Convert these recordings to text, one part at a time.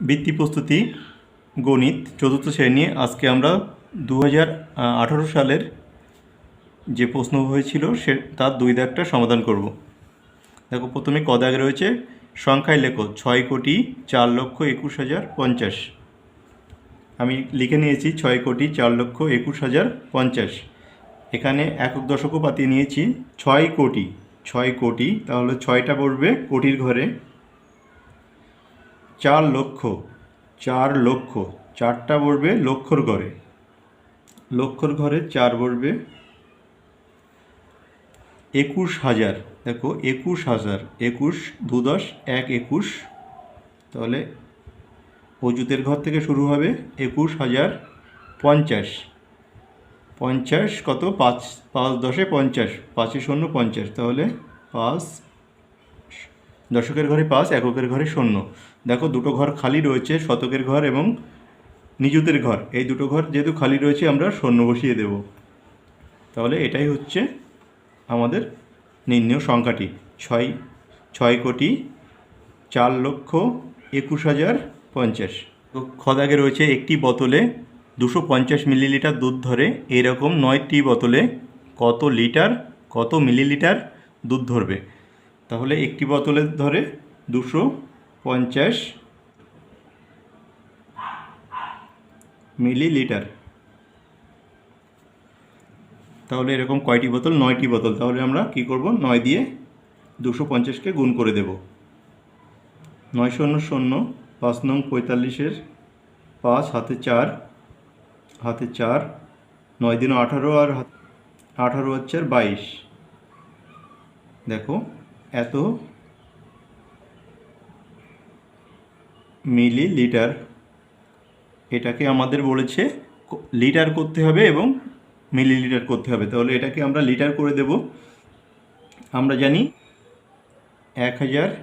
বৃত্তি প্রস্তুতি গণিত চতুর্থ শ্রেণি আজকে আমরা দু হাজার আঠারো সালের যে প্রশ্ন হয়েছিল সে তার দুই দাগটা সমাধান করব। দেখো প্রথমে ক দাগে রয়েছে, সংখ্যায় লেখো, ছয় কোটি চার লক্ষ একুশ হাজার পঞ্চাশ। আমি লিখে নিয়েছি, ছয় কোটি চার লক্ষ একুশ হাজার পঞ্চাশ। এখানে একক দশকও পাতিয়ে নিয়েছি, ছয় কোটি ছয় কোটি, তাহলে ছয়টা পড়বে কোটির ঘরে। চার লক্ষ চার লক্ষ, চারটা পড়বে লক্ষর ঘরে। লক্ষর ঘরে চার পড়বে একুশ হাজার। দেখো, একুশ হাজার, একুশ দু দশ এক একুশ। তাহলে অজুতের ঘর থেকে শুরু হবে একুশ হাজার পঞ্চাশ। পঞ্চাশ কত? পাঁচ পাঁচ দশে পঞ্চাশ, পাঁচে শূন্য পঞ্চাশ। তাহলে পাঁচ দশকের ঘরে পাঁচ, এককের ঘরে শূন্য। দেখো, দুটো ঘর খালি রয়েছে, শতকের ঘর এবং নিজুতের ঘর। এই দুটো ঘর যেহেতু খালি রয়েছে, আমরা শূন্য বসিয়ে দেব। তাহলে এটাই হচ্ছে আমাদের নির্ণয় সংখ্যাটি। ছয় ছয় কোটি চার লক্ষ একুশ হাজার পঞ্চাশ। খদাগে রয়েছে একটি বোতলে দুশো পঞ্চাশ মিলিলিটার দুধ ধরে। এরকম নয়টি বোতলে কত লিটার, কত মিলিলিটার দুধ ধরবে? তাহলে একটি বোতলে ধরে দুশো পঞ্চাশ মিলিলিটার। তাহলে এরকম কয়টি বোতল? নয়টি বোতল। তাহলে আমরা কি করব? নয় দিয়ে দুশো পঞ্চাশকে গুণ করে দেব। নয় শূন্য শূন্য পাঁচ নং পঁয়তাল্লিশের পাঁচ, হাতে চার হাতে চার, নয় দিন আঠারো আর আঠারো হচ্ছে আর বাইশ। দেখো এত মিলি লিটার এটাকে আমাদের বলেছে লিটার করতে হবে এবং মিলিলিটার করতে হবে। তাহলে এটাকে আমরা লিটার করে দেব। আমরা জানি এক হাজার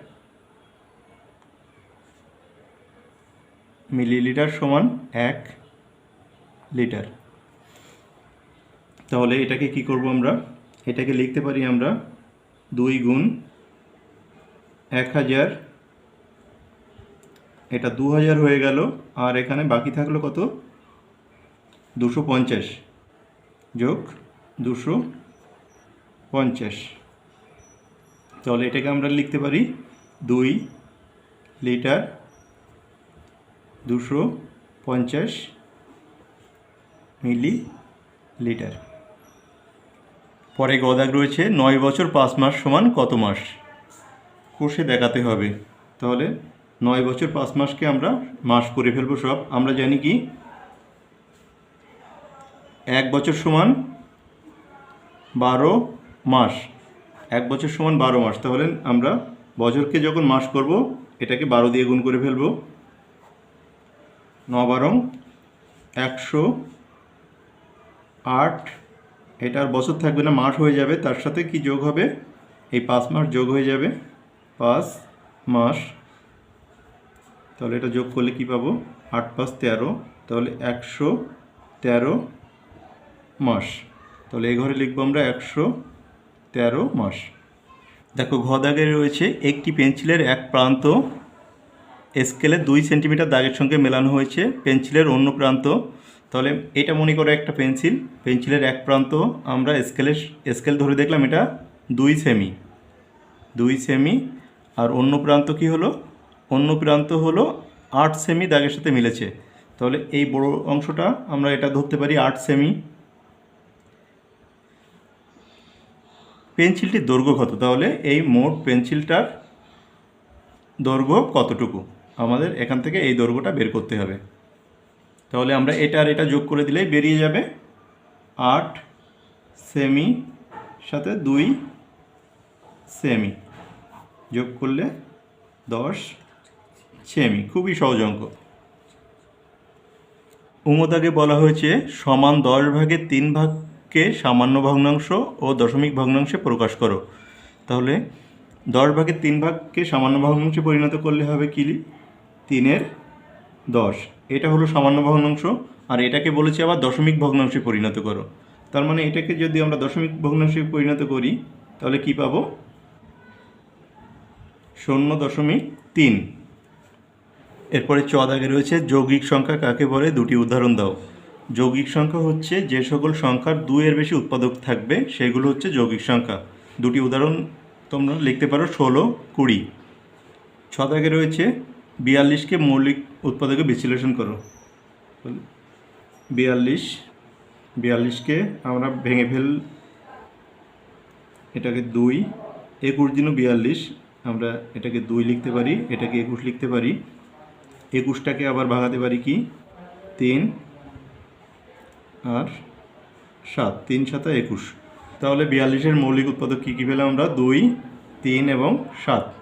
মিলিলিটার সমান এক লিটার। তাহলে এটাকে কি করব আমরা? এটাকে লিখতে পারি আমরা দুই গুণ এক হাজার। এটা দু হাজার হয়ে গেল, আর এখানে বাকি থাকল কত? দুশো পঞ্চাশ। যোগ দুশো পঞ্চাশ। তাহলে এটাকে আমরা লিখতে পারি দুই লিটার দুশো পঞ্চাশ মিলি লিটার। পরে গদাগ রয়েছে, নয় বছর পাঁচ মাস সমান কত মাস? কোষে দেখাতে হবে। তাহলে নয় বছর পাঁচ মাসকে আমরা মাস করে ফেলব সব। আমরা জানি কি? এক বছর সমান বারো মাস। এক বছর সমান বারো মাস। তাহলে আমরা বছরকে যখন মাস করব, এটাকে বারো দিয়ে গুণ করে ফেলব। ন বারং একশো আট। এটা আর বছর থাকবে না, মাস হয়ে যাবে। তার সাথে কি যোগ হবে? এই পাঁচ মাস যোগ হয়ে যাবে। পাঁচ মাস, তাহলে এটা যোগ করলে কি পাবো? আট পাঁচ তেরো, তাহলে একশো তেরো মাস। তাহলে এই ঘরে লিখব আমরা একশো তেরো মাস। দেখো, ঘ দাগে রয়েছে একটি পেন্সিলের এক প্রান্ত স্কেলে দুই সেন্টিমিটার দাগের সঙ্গে মেলানো হয়েছে, পেন্সিলের অন্য প্রান্ত। তাহলে এটা মনে করো একটা পেন্সিল, পেন্সিলের এক প্রান্ত আমরা স্কেলের, স্কেল ধরে দেখলাম এটা দুই সেমি দুই সেমি আর অন্য প্রান্ত কি হলো? অন্য প্রান্ত হলো আট সেমি দাগের সাথে মিলেছে। তাহলে এই বড় অংশটা আমরা এটা ধরতে পারি আট সেমি পেন্সিলটির দৈর্ঘ্য কত? তাহলে এই মোট পেন্সিলটার দৈর্ঘ্য কতটুকু? আমাদের এখান থেকে এই দৈর্ঘ্যটা বের করতে হবে। তাহলে আমরা এটা আর এটা যোগ করে দিলেই বেরিয়ে যাবে আট সেমি সাথে দুই সেমি যোগ করলে দশ সেমি, খুবই সহজ অঙ্ক। উমদাগে বলা হয়েছে সমান দশ ভাগের তিন ভাগকে সামান্য ভগ্নাংশ ও দশমিক ভগ্নাংশে প্রকাশ করো। তাহলে দশ ভাগের তিন ভাগকে সামান্য ভগ্নাংশে পরিণত করলে হবে কি? তিনের দশ। এটা হলো সামান্য ভগ্নাংশ, আর এটাকে বলেছে আবার দশমিক ভগ্নাংশে পরিণত করো। তার মানে এটাকে যদি আমরা দশমিক ভগ্নাংশে পরিণত করি, তাহলে কি পাবো? শূন্য দশমিক তিন। এরপরে চ দাগে রয়েছে যৌগিক সংখ্যা কাকে বলে? দুটি উদাহরণ দাও। যৌগিক সংখ্যা হচ্ছে যে সকল সংখ্যার দুইয়ের বেশি উৎপাদক থাকবে, সেগুলো হচ্ছে যৌগিক সংখ্যা। দুটি উদাহরণ তোমরা লিখতে পারো ষোলো, কুড়ি। ছ দাগে রয়েছে বিয়াল্লিশকে মৌলিক উৎপাদকে বিশ্লেষণ করো। বিয়াল্লিশ, বিয়াল্লিশকে আমরা ভেঙে ফেল এটাকে দুই, একুশ দিনও বিয়াল্লিশ আমরা এটাকে দুই লিখতে পারি, এটাকে একুশ লিখতে পারি। একুশটাকে আবার ভাগাতে পারি কি? তিন আর সাত, তিন সাতা একুশ। তাহলে বিয়াল্লিশের মৌলিক উৎপাদক কী কী পেলাম আমরা? দুই, তিন এবং সাত।